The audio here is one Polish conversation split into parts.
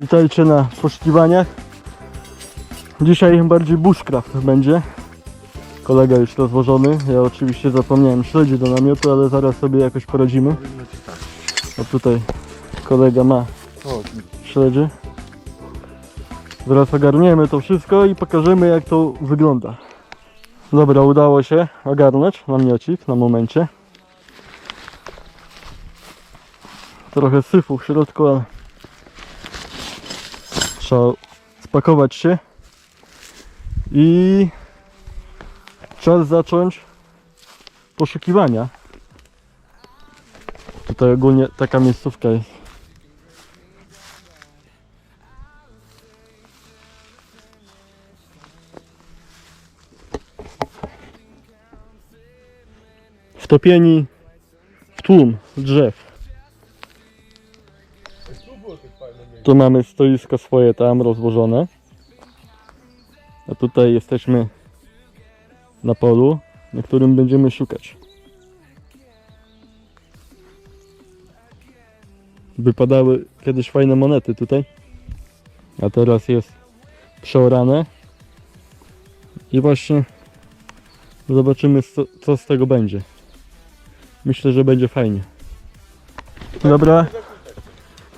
Witajcie na poszukiwaniach. Dzisiaj bardziej bushcraft będzie. Kolega już rozłożony. Ja oczywiście zapomniałem śledzi do namiotu, ale zaraz sobie jakoś poradzimy. A tutaj kolega ma śledzie. Zaraz ogarniemy to wszystko i pokażemy jak to wygląda. Dobra, udało się ogarnąć namiocik na momencie. Trochę syfu w środku, ale trzeba spakować się i czas zacząć poszukiwania. Tutaj ogólnie taka miejscówka jest. Wtopieni w tłum drzew. Tu mamy stoisko swoje tam rozłożone. A tutaj jesteśmy na polu, na którym będziemy szukać. Wypadały kiedyś fajne monety tutaj, a teraz jest przeorane. I właśnie zobaczymy co, z tego będzie. Myślę, że będzie fajnie. Dobra,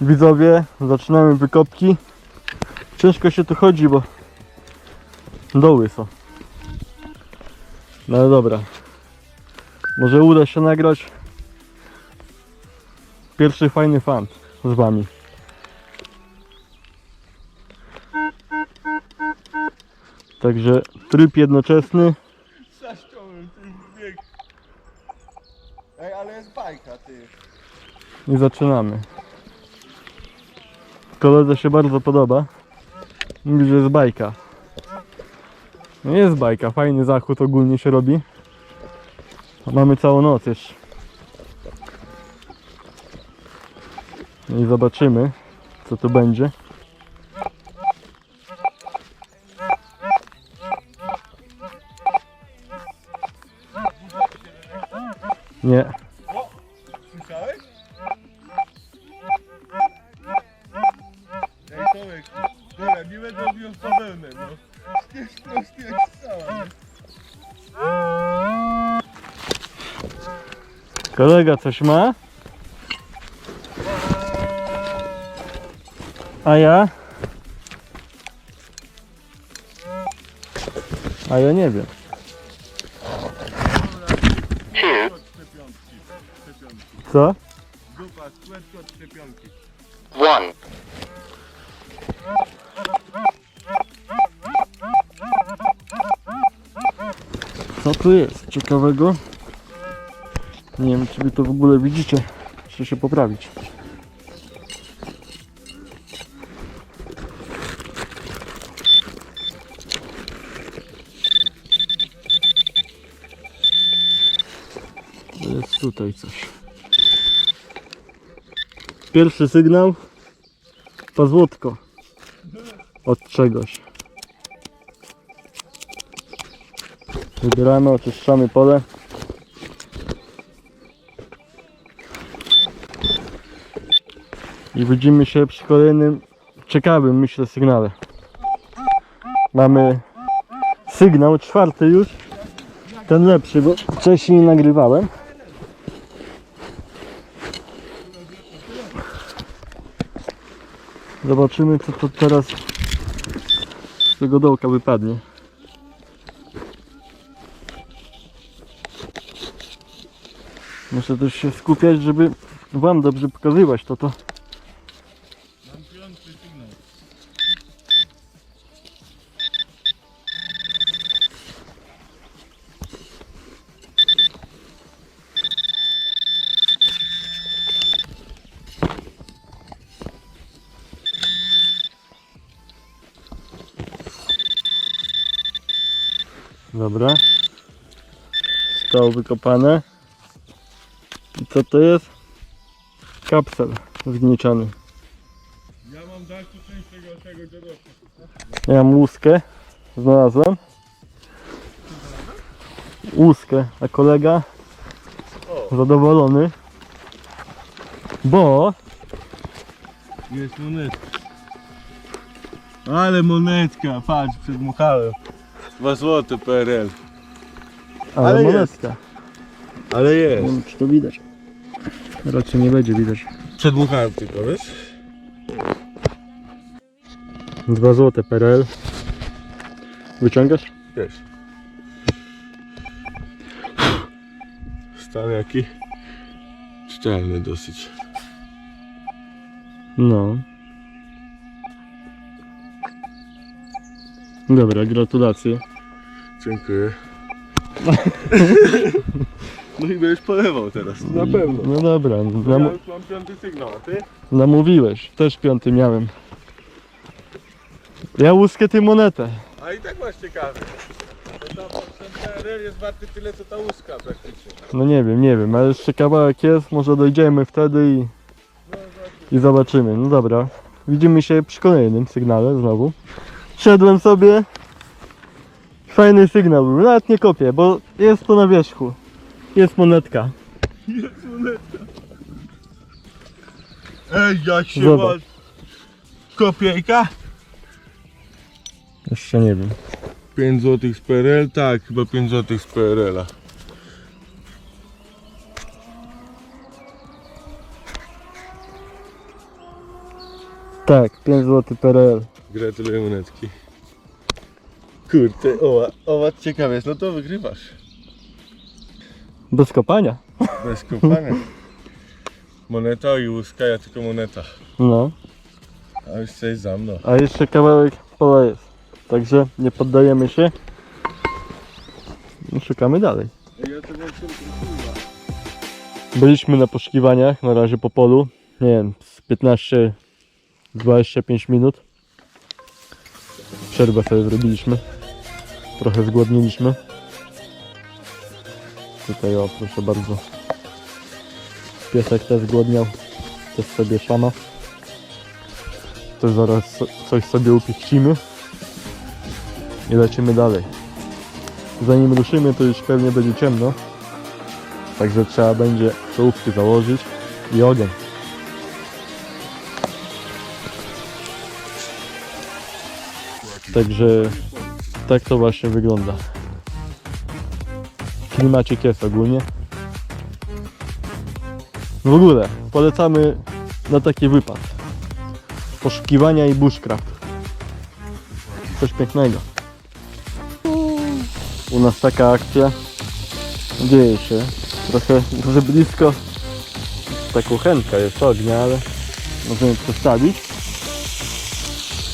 widzowie, zaczynamy wykopki. Ciężko się tu chodzi, bo doły są. No ale dobra. Może uda się nagrać pierwszy fajny fan z wami. Także tryb jednoczesny. Ej, ale jest bajka, ty. I zaczynamy. Koledze się bardzo podoba. Mówi, że jest bajka. No jest bajka, fajny zachód ogólnie się robi. Mamy całą noc jeszcze. No I zobaczymy, co tu będzie. Nie. Kolega coś ma? A ja? A ja nie wiem. Co? Dupa, składki od szczepionki. One. Co tu jest ciekawego? Nie wiem, czy wy to w ogóle widzicie. Muszę się poprawić. Jest tutaj coś. Pierwszy sygnał. Pazłotko. Od czegoś. Wybieramy, oczyszczamy pole. I widzimy się przy kolejnym ciekawym, myślę, sygnale. Mamy sygnał czwarty już. Ten lepszy, bo wcześniej nagrywałem. Zobaczymy, co to teraz z tego dołka wypadnie. Muszę też się skupiać, żeby Wam dobrze pokazywać to to. Dobra. Zostało wykopane. I co to jest? Kapsel zgnieciony. Ja mam dalszą część tego, tego dziadowca. Ja mam łuskę. Znalazłem. Łuskę. A kolega zadowolony. Bo Jest monet. Ale monetka, patrz, przedmuchałem. 2 złote PRL. Ale, Ale jest. monetka. Ale Nie jest. wiem, czy to widać. Raczej nie będzie widać. Przedmuchałem tylko, wiesz? 2 złote PRL. Wyciągasz? Wiesz. Stan jaki? Szczelny dosyć. No. Dobra, gratulacje. Dziękuję. No i będziesz polewał teraz, na pewno. No dobra, Ja nam, już mam piąty sygnał, a ty? namówiłeś. Też piąty miałem. Ja łuskę ty monetę. A i tak masz ciekawy. Ten PRL jest warty tyle co ta łuska praktycznie. No nie wiem, nie wiem, ale jeszcze kawałek jest, może dojdziemy wtedy i, i zobaczymy. No dobra, widzimy się przy kolejnym sygnale znowu. Szedłem sobie. Fajny sygnał był, nawet nie kopię, bo jest to na wierzchu. Jest monetka. Jest monetka. Ej, jak się Zobacz. masz? Kopiejka? Jeszcze nie wiem. 5 zł z PRL? Tak, chyba 5 zł z PRL-a. Tak, 5 zł PRL. Gratuluję monetki. Kurde, oła, oła ciekawe jest, no to wygrywasz. Bez kopania. Bez kopania. Moneta i łuska, ja tylko moneta. No, A już coś za mną. a jeszcze kawałek pola jest. Także nie poddajemy się. I Szukamy dalej. Byliśmy na poszukiwaniach, na razie po polu. Nie wiem, z 15-25 minut. Przerwę sobie zrobiliśmy. Trochę zgłodniliśmy. Tutaj o, proszę bardzo. Piesek też zgłodniał. Też sobie szama. To zaraz coś sobie upichcimy. I lecimy dalej. Zanim ruszymy, to już pewnie będzie ciemno. Także trzeba będzie czołówki założyć i ogień. Także tak to właśnie wygląda. Klimacik jest ogólnie. W ogóle polecamy na taki wypad. Poszukiwania i bushcraft. Coś pięknego. U nas taka akcja dzieje się. Trochę może blisko ta kuchenka jest ognia, ale możemy przestawić.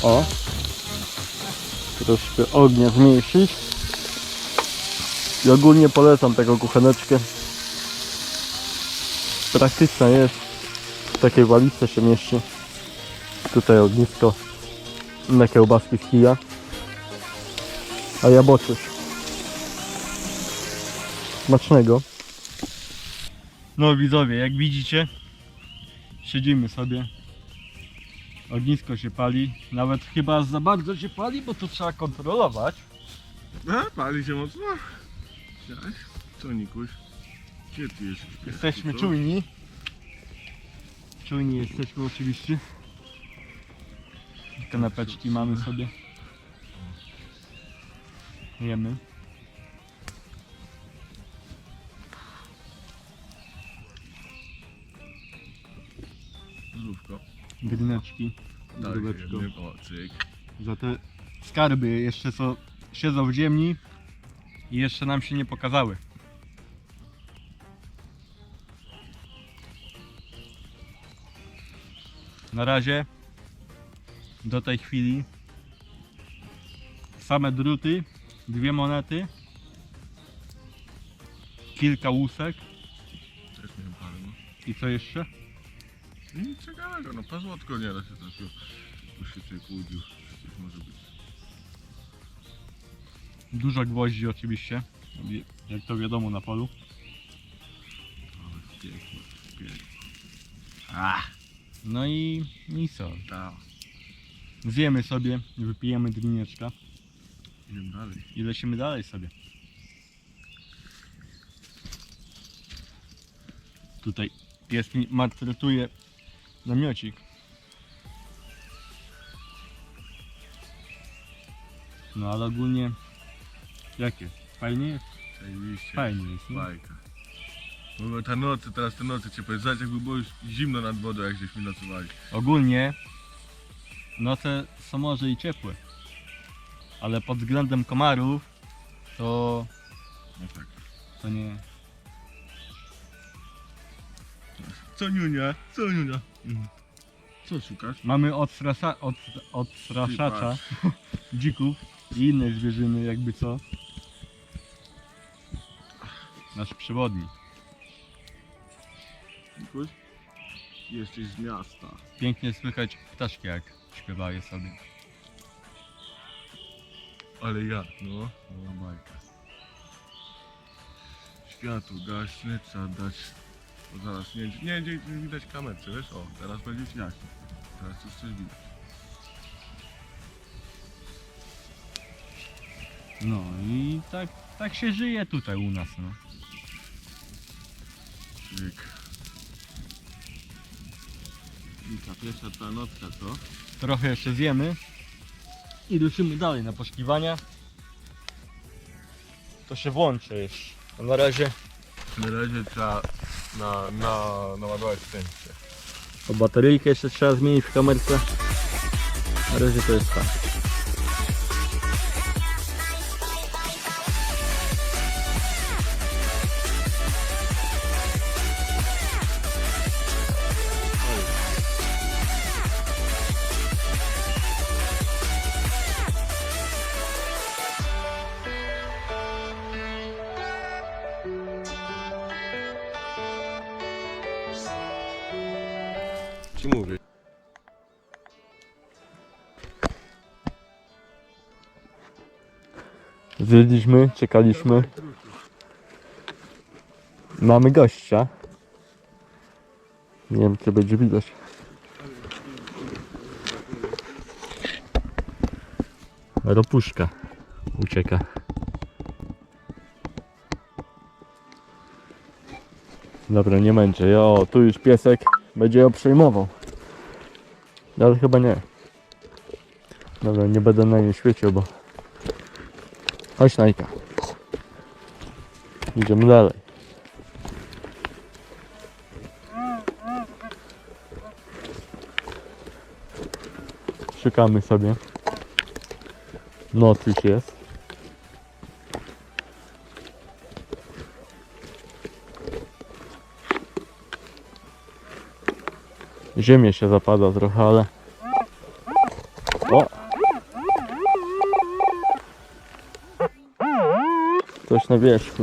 O! Troszkę ognia zmniejszyć. I ogólnie polecam tego kucheneczkę. Praktyczna jest. W takiej walizce się mieści. Tutaj ognisko. Na kiełbaski z kija. A ja boczysz. Smacznego. No widzowie, jak widzicie, siedzimy sobie. Ognisko się pali. Nawet chyba za bardzo się pali, bo to trzeba kontrolować. A, pali się mocno? Chciałeś? Co Nikuś? Gdzie ty jesteś? Jesteśmy co? czujni. Czujni jesteśmy oczywiście. Kanapeczki mamy sobie. Jemy. Zdrówko. Gryneczki. Tak. O, cyk. Za te skarby jeszcze co siedzą w ziemi i jeszcze nam się nie pokazały. Na razie do tej chwili same druty, dwie monety, kilka łusek Też miałem parę, no. i co jeszcze? Nic ciekawego, no pazłotko nieraz się trafiło. Tu się człowiek łudził. Coś może być. Dużo gwoździ oczywiście, jak to wiadomo na polu. Ale pięknie, pięknie. No i, i co? Tak. Zjemy sobie, wypijemy drineczka Idziemy dalej. i lecimy dalej sobie. Tutaj pies mi maltretuje namiocik. No ale ogólnie... Jakie? Fajnie jest? Zajebiście. Fajnie jest, nie? Bajka. W ogóle ta noc, teraz te noce cię powiedzieć, jakby było już zimno nad wodą, jak żeśmy nocowali. Ogólnie noce są może i ciepłe, ale pod względem komarów to, No tak. to nie. Co Niunia? Co Niunia? Co szukasz? Mamy odstrasza, od, odstraszacza dzików i innej zwierzyny jakby co. Nasz przewodnik. Mikuś? Jesteś z miasta. Pięknie słychać ptaszki jak śpiewają sobie. Ale jak, no? No bajka. Światło gaśnie, trzeba dać... Zaraz nie, nie, nie, nie widać kamerce, wiesz? O, teraz będzie jaśno. Teraz już coś widać. No i tak, tak się żyje tutaj u nas. No. Czyk. I ta pierwsza ta nocka, co? Trochę jeszcze zjemy i ruszymy dalej na poszukiwania. To się włączy już. A na razie Na razie trzeba na, na, naładować szczęście. o bateryjkę jeszcze trzeba zmienić w kamerce. Na razie to jest Zjedliśmy, czekaliśmy. Mamy gościa. Nie wiem czy będzie widać. Ropuszka ucieka. Dobra, nie męczę. O, tu już piesek będzie ją przejmował. Ale chyba nie. Dobra, nie będę na nie świecił, bo... Chodź Najka. Idziemy dalej. Szukamy sobie. Noc już jest. Ziemię się zapada trochę, ale... O! Coś na wierzchu.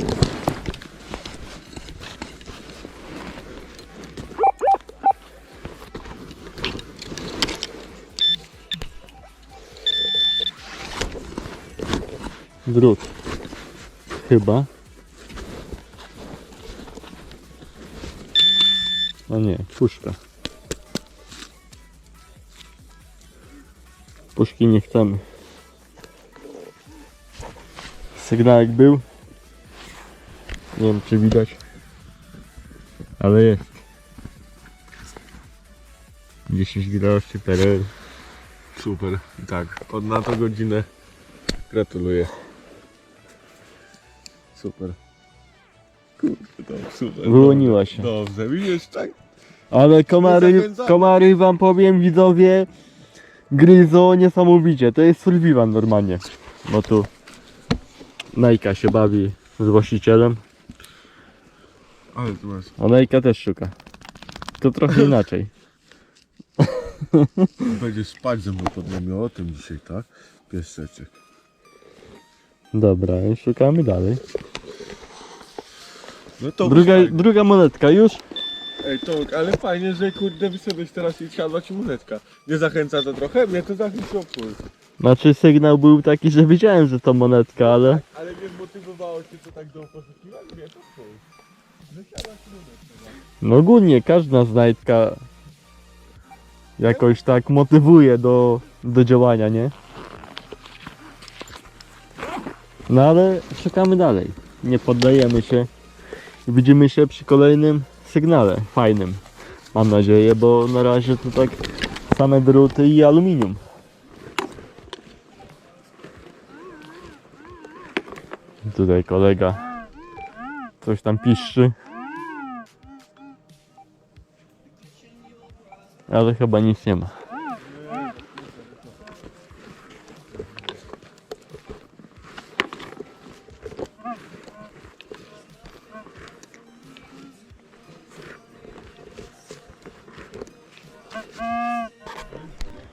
Drut. Chyba. No nie, puszka. Puszki nie chcemy. Sygnałek był. Nie wiem czy widać. Ale jest. 10 wiadomości PRL. Super. Tak, od na tą godzinę gratuluję. Super. Kurde, to super. Wyłoniła się. Dobrze, widzisz, tak? Ale komary, Zachęcamy. komary wam powiem widzowie gryzą niesamowicie. To jest survival normalnie. Bo tu Najka się bawi z właścicielem. Ale tu masz. A Najka też szuka. To trochę inaczej. Będziesz spać ze mną pod namiotem dzisiaj, tak? Pieseczek. Dobra, i szukamy dalej. No to Druga, fajnie. druga monetka już. Ej Tomek, ale fajnie, że kurde wyszedłeś teraz i siadła ci moneczka. Nie zachęca to trochę? Mnie to zachęciło pół. Znaczy sygnał był taki, że wiedziałem, że to monetka, ale Ale nie zmotywowało cię to tak do poszukiwań? Nie, to pół. No ogólnie każda znajdka jakoś tak motywuje do, do działania, nie? No ale szukamy dalej. Nie poddajemy się. Widzimy się przy kolejnym sygnale fajnym. Mam nadzieję, bo na razie to tak same druty i aluminium. Tutaj kolega coś tam piszczy. Ale chyba nic nie ma.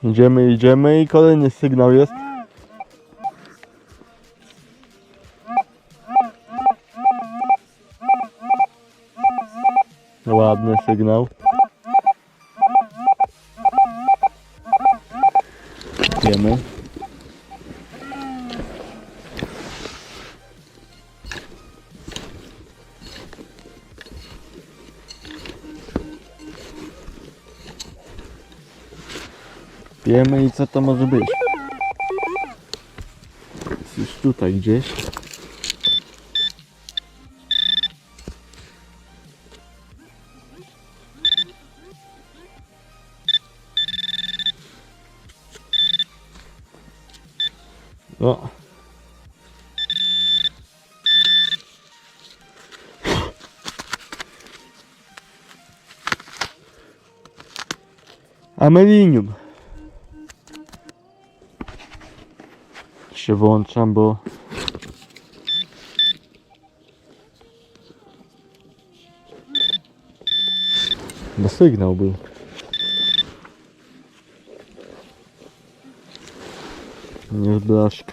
Idziemy, idziemy i kolejny sygnał jest. Ładny sygnał. Wiemy. Wiemy i co to może być. Jest Już tutaj gdzieś. O. Amelinium. Się włączam, bo bo sygnał był. Jest blaszka.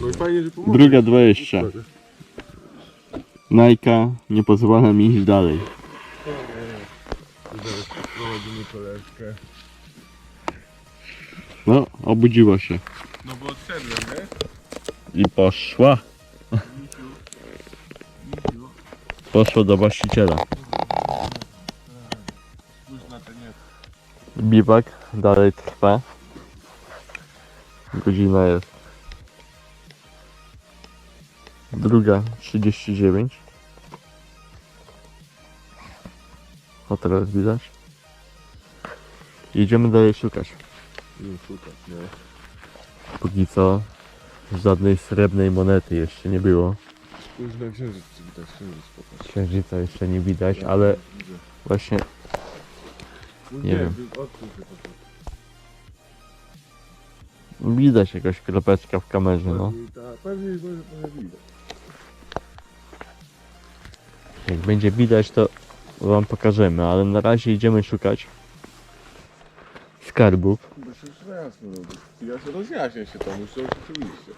No i fajnie, że. Druga 20. Najka nie pozwala mi iść dalej. No, obudziła się. No bo odszedłem, nie? I poszła. Poszła do właściciela. Biwak dalej trwa. Godzina jest. Druga 39. O teraz widać. Idziemy dalej szukać. Nie szukać, nie? Póki co żadnej srebrnej monety jeszcze nie było. Na księżyc, widać księżyc. Księżyca jeszcze nie widać, ale właśnie No Nie wiem. wy- się widać jakaś kropeczka w kamerze, no. Pewnie ta- Pewnie może trochę widać. Jak będzie widać, to wam pokażemy, ale na razie idziemy szukać skarbów. Jasno robi. Ja się rozjaśnię się to, muszę oczywiście.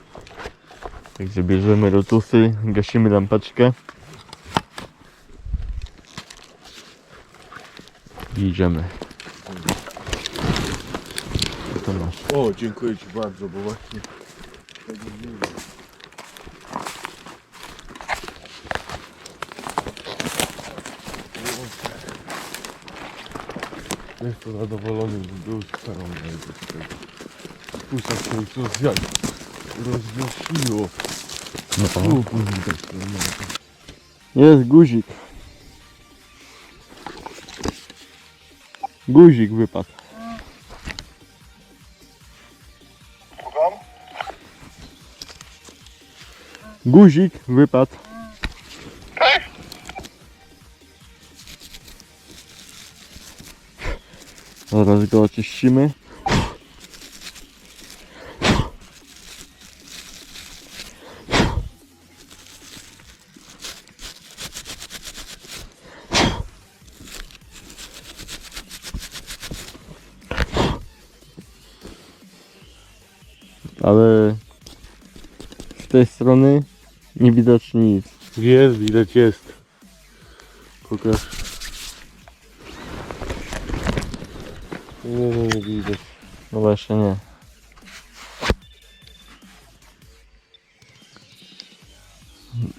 Także bierzemy rotusy, gasimy lampeczkę i idziemy. Co to masz? O, dziękuję Ci bardzo, bo właśnie... nie wiem. Jestem zadowolony, był starą tutaj. Spójrz jak się już rozwiać. Rozwiesiło. No. Jest guzik. Guzik wypadł. Guzik wypadł. Zaraz go oczyścimy. Ale z tej strony nie widać nic. Jest, widać jest. Pokaż. Nie, nie, nie widać. No właśnie nie.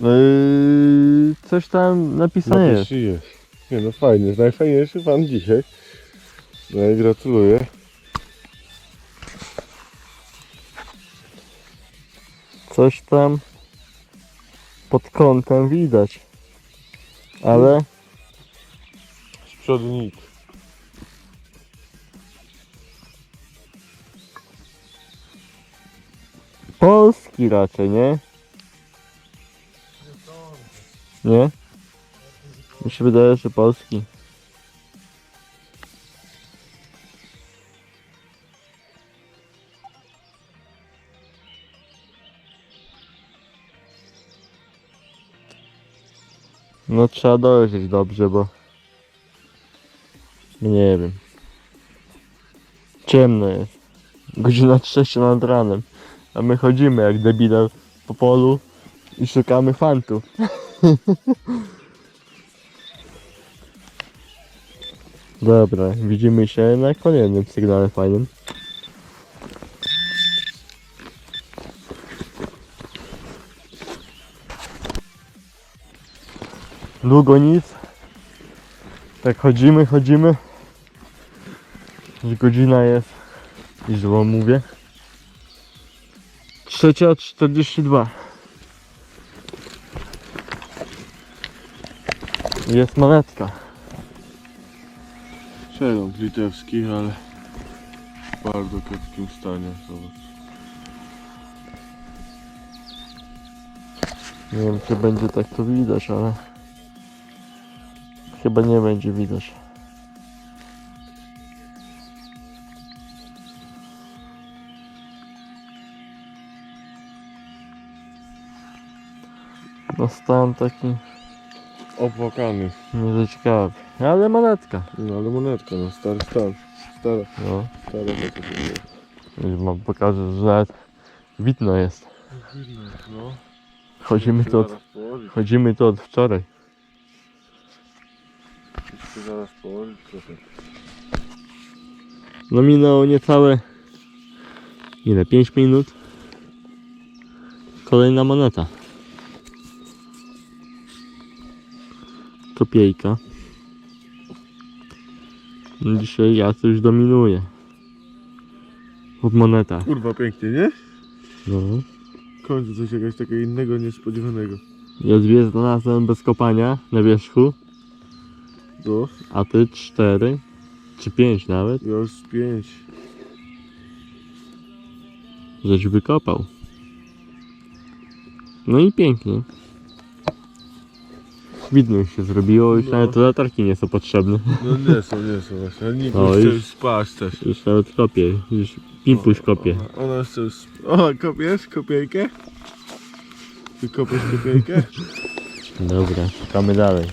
Yy, coś tam napisane jest. Napisz jest. Nie no fajnie, najfajniejszy pan dzisiaj. No i gratuluję. Coś tam. pod kątem widać. Ale Z przodu nic. Polski raczej, nie? Nie? Mi się wydaje, że polski. No trzeba dojrzeć dobrze, bo nie wiem. Ciemno jest. Godzina trzecia nad ranem. A my chodzimy jak debile po polu i szukamy fantów. Dobra, widzimy się na kolejnym sygnale fajnym. Długo nic. Tak chodzimy, chodzimy. Godzina jest. I zło mówię. Trzecia 42. Jest monetka. Przeląd litewski, ale w bardzo kiepskim stanie. Zobacz. Nie wiem czy będzie tak to widać, ale chyba nie będzie widać. No stan taki Opłakany. nie za ciekawy, ale monetka. No ale monetka, no stary stan. Stara, No, to to jest. już wam pokażę, że nawet widno jest. No. Chodzimy tu od, Zaraz położyć. chodzimy tu od wczoraj. Zaraz położyć trochę. No minęło niecałe ile? 5 minut. Kolejna moneta. Kopiejka. Dzisiaj ja już dominuję. W monetach. Kurwa pięknie, nie? No. W końcu coś jakiegoś takiego innego, niespodziewanego. Ja dwie znalazłem bez kopania na wierzchu, No, a ty cztery. Czy pięć nawet. ja już pięć. Żeś wykopał. No i pięknie. Widno już się zrobiło, już No. nawet latarki nie są potrzebne. No nie są, nie są właśnie. Ale nikt O, chce już- już spać też. Już nawet kopię, już pimpuś kopie. Ona, ona chce już O, kopiesz kopiejkę? Ty kopiesz kopiejkę? Dobra, szukamy dalej.